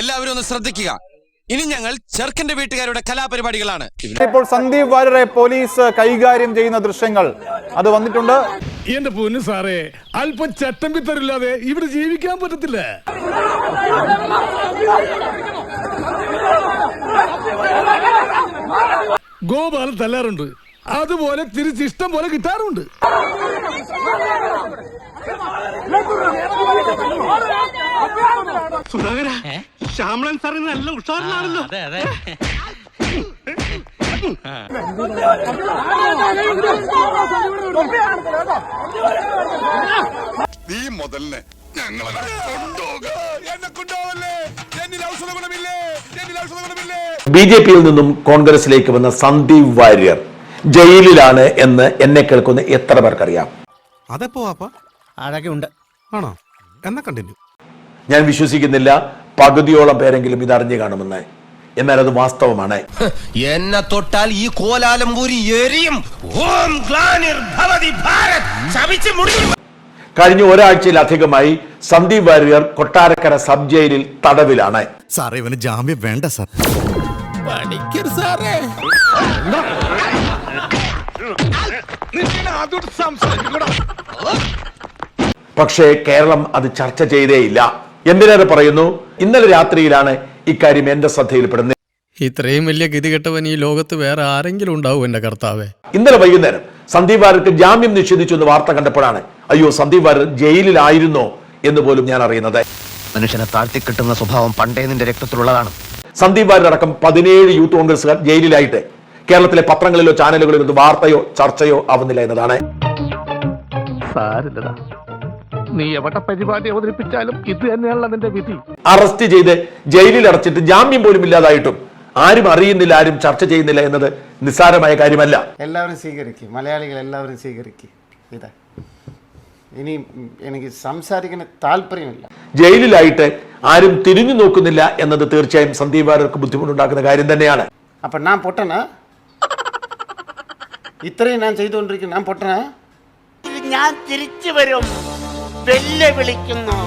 എല്ലാവരും ഒന്ന് ശ്രദ്ധിക്കുക. ഇനി ഞങ്ങൾ ചെറുക്കന്റെ വീട്ടുകാരുടെ കലാപരിപാടികളാണ്. ഇപ്പോൾ സന്ദീപ് വാര്യരെ പോലീസ് കൈകാര്യം ചെയ്യുന്ന ദൃശ്യങ്ങൾ അത് വന്നിട്ടുണ്ട്. എന്റെ പൊന്നു സാറേ അല്പം ചട്ടം പിത്തരില്ലാതെ ഇവിടെ ജീവിക്കാൻ പറ്റത്തില്ല. ഗോപാലൻ തല്ലാറുണ്ട്. അതുപോലെ തിരിച്ചിഷ്ടം പോലെ കിട്ടാറുണ്ട് ശ്യാമളൻ സാറ് നല്ല ഉഷാറിലാണല്ലോ. അതെ അതെ. നീ മുതലിനെ ഞങ്ങളെ ബി ജെ പിയിൽ നിന്നും കോൺഗ്രസിലേക്ക് വന്ന സന്ദീപ് വാര്യർ ജയിലിലാണ് എന്ന് എന്നെ കേൾക്കുന്ന എത്ര പേർക്കറിയാം? അതെപ്പോ അഴകുണ്ട് ആണോ? എന്നാ കണ്ടിന്യൂ ഞാൻ വിശ്വസിക്കുന്നില്ല. പകുതിയോളം പേരെങ്കിലും ഇത് അറിഞ്ഞു കാണുമെന്ന്. എന്നാൽ അത് വാസ്തവമാണ്. എന്നെ തൊട്ടാൽ ഈ കോലാലംപൂരി എരിയും. ഓം ഗ്ലാനിർ ഭവതി ഭാരത്. ശപിച്ച് മുടിയും കഴിഞ്ഞ ഒരാഴ്ചയിലധികമായി സന്ദീപ് വാര്യർ കൊട്ടാരക്കര സബ് ജയിലിൽ തടവിലാണ്. സാറേ ഇവന് ജാമ്യം വേണ്ട സാർ. സാറേ. പക്ഷേ കേരളം അത് ചർച്ച ചെയ്തേയില്ല. എന്തിനേറെ പറയുന്നു? ഇന്നലെ രാത്രിയിലാണ് ഇക്കാര്യം എന്റെ ശ്രദ്ധയിൽപ്പെടുന്നത്. ഇത്രയും വലിയ ഗതികെട്ടവൻ ഈ ലോകത്ത് വേറെ ആരെങ്കിലും ഉണ്ടാവും എന്റെ കർത്താവേ. ഇന്നലെ വൈകുന്നേരം സന്ദീപ് വാര്യർക്ക് ജാമ്യം നിഷേധിച്ചു എന്ന് വാർത്ത കണ്ടപ്പോഴാണ് അയ്യോ സന്ദീപ് വാര്യർ ജയിലിലായിരുന്നോ എന്ന് പോലും ഞാൻ അറിയുന്നത്. മനുഷ്യനെ താഴ്ത്തി താഴ്ത്തിക്കിട്ടുന്ന സ്വഭാവം പണ്ടേ നിന്റെ രക്തത്തിലുള്ളതാണ്. സന്ദീപ് വാര്യർ അടക്കം പതിനേഴ് യൂത്ത് കോൺഗ്രസ്സുകാർ ജയിലിലായിട്ട് കേരളത്തിലെ പത്രങ്ങളിലോ ചാനലുകളിലോ വാർത്തയോ ചർച്ചയോ ആവുന്നില്ല എന്നതാണ്. സാരില്ലടാ. നീ എവിടെ പരിപാടി അവതരിപ്പിച്ചാലും ഇത് തന്നെയാണല്ലോ നിന്റെ വിധി. അറസ്റ്റ് ചെയ്ത് ജയിലിൽ അടച്ചിട്ട് ജാമ്യം പോലും ഇല്ലാതായിട്ടും ആരും അറിയുന്നില്ല ആരും ചർച്ച ചെയ്യുന്നില്ല എന്നത് നിസ്സാരമായ കാര്യമല്ല. എല്ലാവരും സ്വീകരിക്കും. മലയാളികൾ എല്ലാവരും സ്വീകരിക്കും. ഇതാ. ഇനി എനിക്ക് സംസാരിക്കുന്ന താല്പര്യമില്ല. ജയിലിലായിട്ട് ആരും തിരിഞ്ഞു നോക്കുന്നില്ല എന്നത് തീർച്ചയായും സന്ദീപ് വാര്യർക്ക് ബുദ്ധിമുട്ടുണ്ടാക്കുന്ന കാര്യം തന്നെയാണ്. അപ്പൊ ഞാൻ പൊട്ടന? ഇത്രയും ഞാൻ ചെയ്തുകൊണ്ടിരിക്കുന്നു. ഞാൻ പൊട്ടന? ഞാൻ തിരിച്ചു വരും. വെല്ലുവിളിക്കുന്നു.